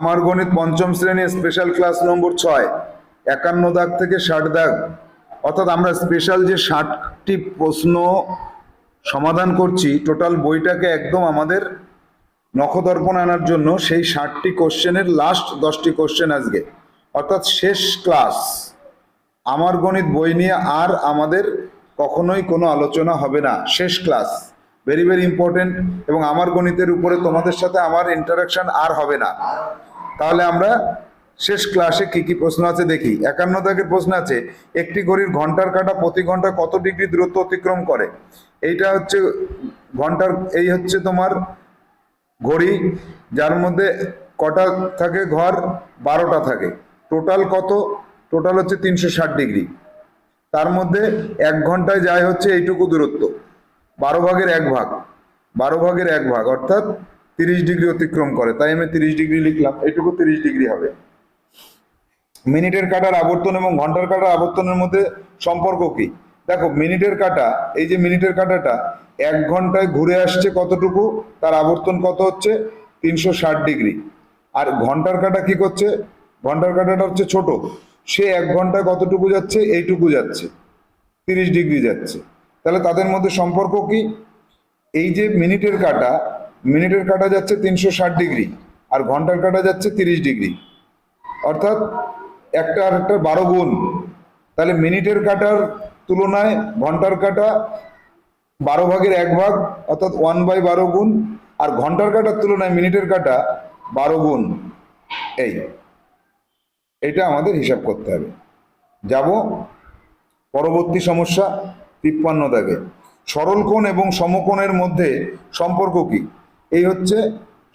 আমার গণিত পঞ্চম শ্রেণি স্পেশাল ক্লাস নম্বর ছয়, একান্ন দাগ থেকে ষাট দাগ। অর্থাৎ আমরা স্পেশাল যে ষাটটি প্রশ্ন সমাধান করছি টোটাল বইটাকে একদম আমাদের নখদর্পণ আনার জন্য সেই ষাটটি কোশ্চেনের লাস্ট দশটি কোশ্চেন আজকে। অর্থাৎ শেষ ক্লাস আমার গণিত বই নিয়ে আর আমাদের কখনোই কোনো আলোচনা হবে না। শেষ ক্লাস ভেরি ভেরি ইম্পর্টেন্ট এবং আমার গণিতের উপরে তোমাদের সাথে আমার ইন্টারাকশন আর হবে না। তাহলে আমরা শেষ ক্লাসে কি কি প্রশ্ন আছে দেখি। একান্ন দাগের প্রশ্ন আছে, একটি ঘড়ির ঘণ্টার কাটা প্রতি ঘণ্টা কত ডিগ্রি দূরত্ব অতিক্রম করে? এইটা হচ্ছে ঘণ্টার, এই হচ্ছে তোমার ঘড়ি, যার মধ্যে কটা থাকে ঘর? বারোটা থাকে। টোটাল কত? টোটাল হচ্ছে তিনশো ষাট ডিগ্রি। তার মধ্যে এক ঘন্টায় যায় হচ্ছে এইটুকু দূরত্ব। বারো ভাগের এক ভাগ। বারো ভাগের এক ভাগ, অর্থাৎ তিরিশ ডিগ্রি অতিক্রম করে, তাই আমি তিরিশ ডিগ্রি লিখলাম এইটুকু তিরিশ ডিগ্রি হবে। মিনিটের কাটার আবর্তন এবং ঘণ্টার কাটার আবর্তনের মধ্যে সম্পর্ক কি? দেখো, মিনিটের কাটা, এই যে মিনিটের কাটাটা, এক ঘন্টায় ঘুরে আসছে কতটুকু? তার আবর্তন কত হচ্ছে? তিনশো ষাট ডিগ্রি। আর ঘণ্টার কাটা কি করছে? ঘণ্টার কাটাটা হচ্ছে ছোট। সে এক ঘন্টায় কতটুকু যাচ্ছে? এইটুকু যাচ্ছে। তিরিশ ডিগ্রি যাচ্ছে। তাহলে তাদের মধ্যে সম্পর্ক কি? এই যে মিনিটের কাটা মিনিটের কাটা যাচ্ছে তিনশো ষাট ডিগ্রি আর ঘণ্টার কাটা যাচ্ছে তিরিশ ডিগ্রি। অর্থাৎ একটা আর একটা বারো গুণ। তাহলে মিনিটের কাটার তুলনায় ঘণ্টার কাটা বারো ভাগের এক ভাগ, অর্থাৎ ওয়ান বাই বারো গুণ, আর ঘণ্টার কাটার তুলনায় মিনিটের কাটা বারো গুণ। এই, এটা আমাদের হিসাব করতে হবে। যাব পরবর্তী সমস্যা, তিপ্পান্ন দাগে। সরল কোণ এবং সমকোণের মধ্যে সম্পর্ক কি? এই হচ্ছে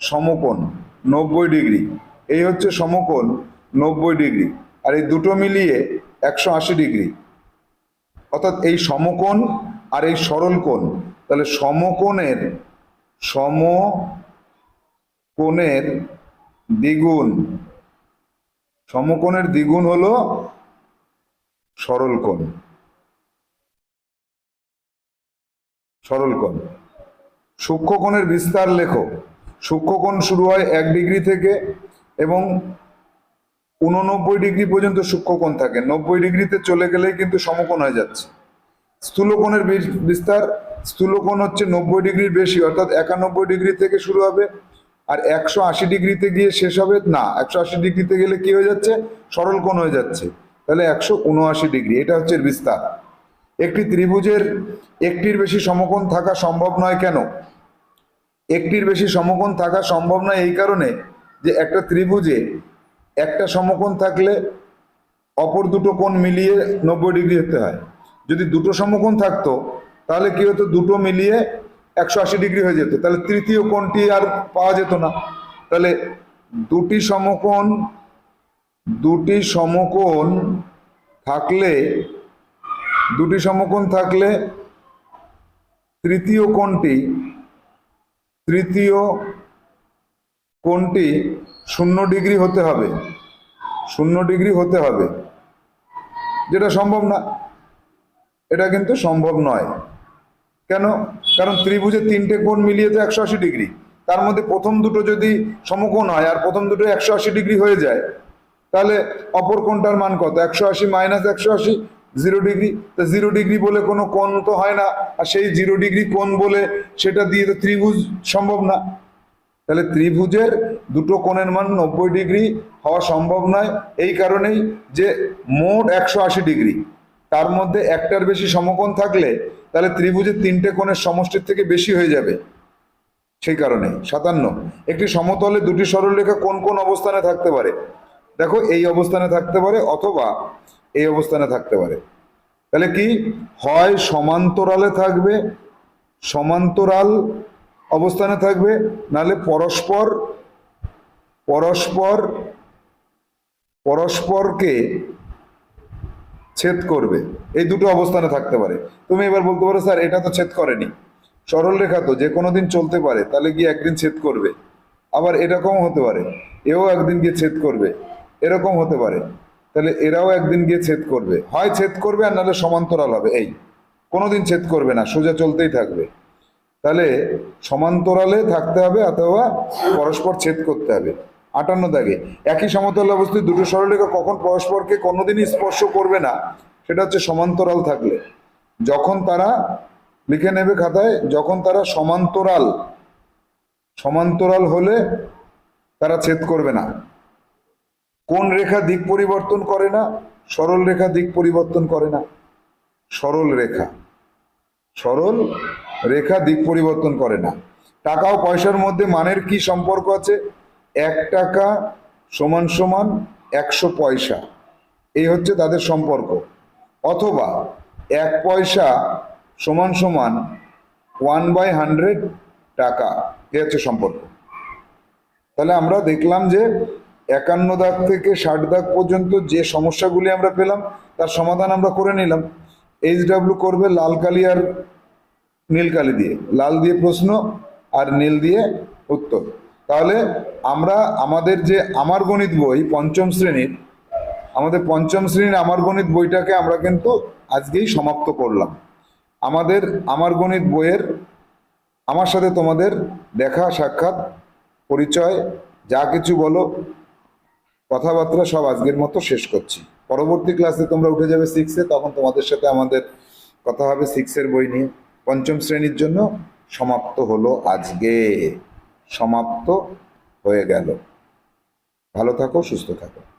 সমকোণ, নব্বই ডিগ্রি। এই হচ্ছে সমকোণ, নব্বই ডিগ্রি। আর এই দুটো মিলিয়ে একশো আশি ডিগ্রি। অর্থাৎ এই সমকোণ আর এই সরল কোণ তাহলে সমকোণের সমকোণের দ্বিগুণ সমকোণের দ্বিগুণ হলো সরল কোণ সরল কোণ সূক্ষ্মকোণের বিস্তার লেখো। সূক্ষ্মকোণ শুরু হয় এক ডিগ্রি থেকে এবং উননব্বই ডিগ্রি পর্যন্ত সূক্ষ্মকোণ থাকে। নব্বই ডিগ্রিতে চলে গেলেই কিন্তু সমকোণ হয়ে যাচ্ছে। স্থূলকোণের বিস্তার, স্থূলকোণ হচ্ছে নব্বই ডিগ্রির বেশি, অর্থাৎ একানব্বই ডিগ্রি থেকে শুরু হবে আর একশো আশি ডিগ্রিতে গিয়ে শেষ হবে। না, একশো আশি ডিগ্রিতে গেলে কি হয়ে যাচ্ছে? সরল কোণ হয়ে যাচ্ছে। তাহলে একশো উনআশি ডিগ্রি, এটা হচ্ছে বিস্তার। একটি ত্রিভুজের একটির বেশি সমকোণ থাকা সম্ভব নয় কেন? একটির বেশি সমকোণ থাকা সম্ভব নয় এই কারণে যে একটা ত্রিভুজে একটা সমকোণ থাকলে অপর দুটো কোণ মিলিয়ে নব্বই ডিগ্রি হতে হয়। যদি দুটো সমকোণ থাকতো, তাহলে কি হতো? দুটো মিলিয়ে একশো আশি ডিগ্রি হয়ে যেত। তাহলে তৃতীয় কোণটি আর পাওয়া যেত না। তাহলে দুটি সমকোণ দুটি সমকোণ থাকলে, দুটি সমকোণ থাকলে তৃতীয় কোণটি তৃতীয় কোণটি শূন্য ডিগ্রি হতে হবে। শূন্য ডিগ্রি হতে হবে। যেটা সম্ভব না, এটা কিন্তু সম্ভব নয়। কেন? কারণ ত্রিভুজের তিনটে কোণ মিলিয়ে তো একশো আশি ডিগ্রি। তার মধ্যে প্রথম দুটো যদি সমকোণ হয় আর প্রথম দুটো একশো আশি ডিগ্রি হয়ে যায়, তাহলে অপর কোণটার মান কত? একশো আশি মাইনাস একশো আশি জিরো ডিগ্রি, তো জিরো ডিগ্রি বলে কোনো কোণ তো হয় না, আর সেই জিরো ডিগ্রি কোণ বলে সেটা দিয়ে তো ত্রিভুজ সম্ভব না। তাহলে ত্রিভুজের দুটো কোণের মান নব্বই ডিগ্রি হওয়া সম্ভব নয়, এই কারণেই যে মোট একশো আশি ডিগ্রি, তার মধ্যে একটার বেশি সমকোণ থাকলে তাহলে ত্রিভুজের তিনটে কোণের সমষ্টির থেকে বেশি হয়ে যাবে। সেই কারণে সাতান্ন। একটি সমতলে দুটি সরলরেখা কোন কোন অবস্থানে থাকতে পারে? দেখো, এই অবস্থানে থাকতে পারে অথবা এই অবস্থানে থাকতে পারে। তাহলে কি? হয় সমান্তরালে থাকবে, সমান্তরাল অবস্থানে থাকবে, নাহলে পরস্পর পরস্পর, পরস্পরকে ছেদ করবে। এই দুটো অবস্থানে থাকতে পারে। তুমি এবার বলতে পারো, স্যার, এটা তো ছেদ করেনি। সরল রেখা তো, যে কোনো দিন চলতে পারে, তাহলে গিয়ে একদিন ছেদ করবে। আবার এরকম হতে পারে। এও একদিন গিয়ে ছেদ করবে। এরকম হতে পারে। তাহলে এরাও একদিন গিয়ে ছেদ করবে। হয় ছেদ করবে আর নাহলে সমান্তরাল হবে। এই, কোনোদিন ছেদ করবে না, সোজা চলতেই থাকবে। তাহলে সমান্তরালে থাকতে হবে অথবা পরস্পর ছেদ করতে হবে। আটান্ন দাগে, একই সমতল অবস্থায় দুটো সরলরেখা কখন পরস্পরকে কোনোদিনই স্পর্শ করবে না, সেটা হচ্ছে সমান্তরাল থাকলে। যখন তারা লিখে নেবে খাতায়, যখন তারা সমান্তরাল সমান্তরাল হলে তারা ছেদ করবে না। কোন রেখা দিক পরিবর্তন করে না, সরল রেখা দিক পরিবর্তন করে না। সরল রেখা। সরল রেখা দিক পরিবর্তন করে না। টাকা ও পয়সার মধ্যে মানের কি সম্পর্ক আছে? এক টাকা সমান সমান একশো পয়সা। এই হচ্ছে তাদের সম্পর্ক। অথবা এক পয়সা সমান সমান ওয়ান বাই হান্ড্রেড টাকা। এ হচ্ছে সম্পর্ক। তাহলে আমরা দেখলাম যে একান্ন দাগ থেকে ষাট দাগ পর্যন্ত যে সমস্যাগুলি আমরা পেলাম, তার সমাধান আমরা করে নিলাম। এইচ ডাব্লিউ করবে লাল কালি আর নীল কালি দিয়ে। লাল দিয়ে প্রশ্ন আর নীল দিয়ে উত্তর। তাহলে আমরা আমাদের যে আমার গণিত বই, পঞ্চম শ্রেণির, আমাদের পঞ্চম শ্রেণির আমার গণিত বইটাকে আমরা কিন্তু আজকেই সমাপ্ত করলাম। আমাদের আমার গণিত বইয়ের, আমার সাথে তোমাদের দেখা, সাক্ষাৎ, পরিচয়, যা কিছু বলো কথাবার্তা সব আজকের মতো শেষ করছি। পরবর্তী ক্লাসে তোমরা উঠে যাবে সিক্সে তখন তোমাদের সাথে আমাদের কথা হবে সিক্সের বই নিয়ে। পঞ্চম শ্রেণির জন্য সমাপ্ত হলো আজকে। সমাপ্ত হয়ে গেল। ভালো থাকো, সুস্থ থাকো।